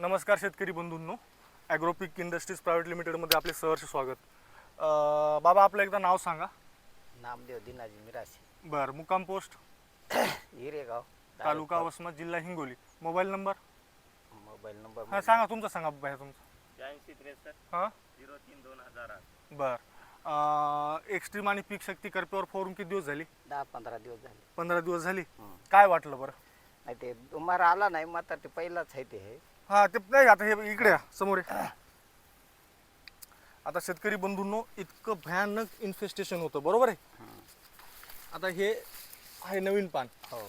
नमस्कार शेतकरी बंधूंनो. ॲग्रोपिक industries private लिमिटेडमध्ये आपले सहर्ष स्वागत. अं, बाबा आपलं एकदा नाव सांगा. नामदेव दिनाजी मिराशी. बरं मुक्काम पोस्ट. हिरेगाव. तालुका वसमत जिल्हा Hingoli. Mobile number? Mobile number हां सांगा तुमचा सांगा बाबा तुमचा. शहाऐंशी त्रेसष्ट. हां? झिरो तीन दोन हजार आठ. बरं. एक्स्ट्रीम आणि पीक शक्ती करपेवर फोरून किती दिवस झाली? दहा पंधरा दिवस झाले. पंधरा दिवस झाली. काय वाटलं बरं? नाही ते तुम्हाला आला नाही मग आता ते पहिलाच आहे ते. हे हा ते नाही आता हे इकडे या, समोर आहे. आता शेतकरी बंधूंनो इतकं भयानक इन्फेस्टेशन होतं बरोबर आहे. आता हे आहे नवीन पान. हो.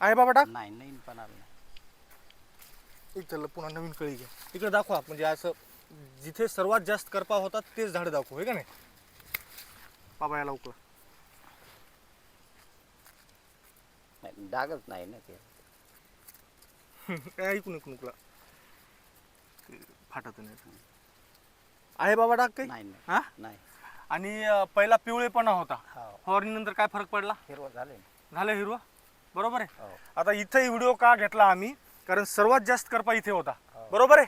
आहे बाबा टाक नाही नाही पण आलं नाही. इथलं पुन्हा नवीन कळी घ्या इकडे दाखवा म्हणजे असं जिथे सर्वात जास्त करपा होता तेच झाड दाखवू हे का नाही? बाबा या लवकर. नाही डागच नाही ना ते. काय ऐकून ऐकून तुला फाटत नाही आहे बाबा टाक काही? नाही नाही. हा? नाही. आणि अं, पहिला पिवळेपणा होता. हो. फवारणीनंतर काय फरक पडला? हिरवं झाले. झालं हिरवा? बरोबर आहे. हो. आता इथं व्हिडिओ का घेतला आम्ही? कारण सर्वात जास्त करपा इथे होता. हो. बरोबर आहे?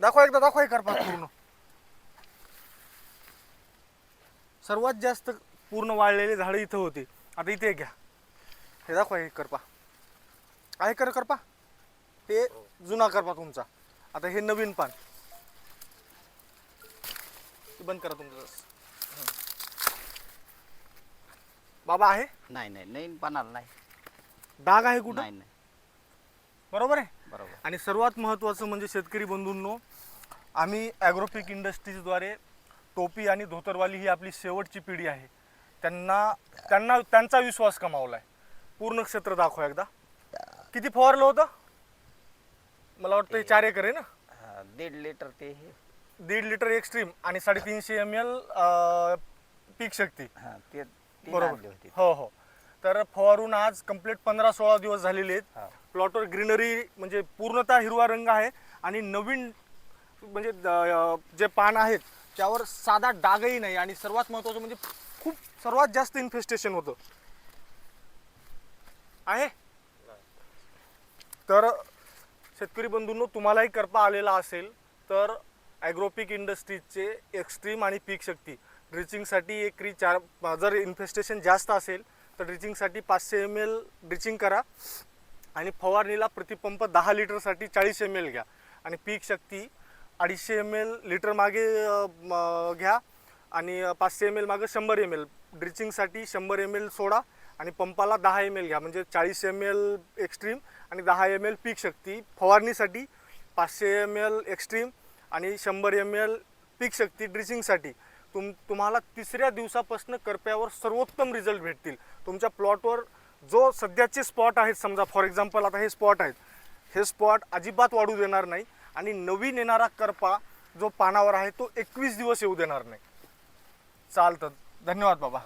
दाखवा एकदा दाखवा हे करपा पूर्ण. सर्वात जास्त पूर्ण वाळलेले झाडं इथं होते. आता इथे घ्या. हे दाखवा हे करपा. आहे कर करपा? ते जुना करपा तुमचा. आता हे नवीन पान. ते बंद करा तुमचं. बाबा आहे? नाही नाही नाही पण आलं नाही. डाग आहे कुठं? नाही नाही. बरोबर आहे? बरोबर. आणि सर्वात महत्त्वाचं म्हणजे शेतकरी बंधूंनो आम्ही ॲग्रोपिक इंडस्ट्रीजद्वारे टोपी आणि धोतरवाली ही आपली शेवटची पिढी आहे. त्यांना त्यांना त्यांचा विश्वास कमावला आहे पूर्ण क्षेत्र दाखवा एकदा. किती फवारलं होतं? मला वाटतं हे चार एकर आहे ना? हा, दीड लिटर ते हे. दीड लिटर एक्स्ट्रीम आणि साडेतीनशे एम एल पीक शक्ती. हा ते तीन आणले बरोबर होते. हो हो. तर फवारून आज कंप्लीट पंधरा सोळा दिवस झालेले आहेत. प्लॉटवर ग्रीनरी म्हणजे पूर्णतः हिरवा रंग आहे आणि नवीन म्हणजे द- जे पान आहेत त्यावर साधा डागही नाही आणि सर्वात महत्त्वाचं म्हणजे खूप सर्वात जास्त इन्फेस्टेशन होतं. आहे? तर शेतकरी बंधूंनो तुम्हालाही करता आलेला असेल तर ॲग्रोपिक इंडस्ट्रीजचे एक्स्ट्रीम आणि पीक शक्ती. ड्रिचिंगसाठी एकरी चार जर इन्फेस्टेशन जास्त असेल तर ड्रिचिंगसाठी पाचशे एम एल ड्रिचिंग करा. आणि फवारणीला प्रतिपंप दहा लिटरसाठी चाळीस एम एल घ्या. आणि पीक शक्ती अडीचशे एम एल लिटर मागे घ्या. आणि पाचशे एम एल मागं शंभर एम एल ड्रिचिंगसाठी शंभर एम एल सोडा आणि पंपाला दहा एम एल घ्या. म्हणजे चाळीस एम एल एक्स्ट्रीम आणि दहा एम एल पीक शक्ती. फवारणीसाठी पाचशे एम एल एक्स्ट्रीम आणि शंभर एम एल पीक शक्ती ड्रिचिंगसाठी तुम तुम्हाला तिसऱ्या दिवसापासून करप्यावर सर्वोत्तम रिझल्ट भेटतील. तुमच्या प्लॉटवर जो सध्याचे स्पॉट आहेत समजा फॉर एक्झाम्पल आता हे स्पॉट आहेत. हे स्पॉट अजिबात वाढू देणार नाही आणि नवीन येणारा करपा जो पानावर आहे तो एकवीस दिवस येऊ देणार नाही. चालतं. धन्यवाद बाबा.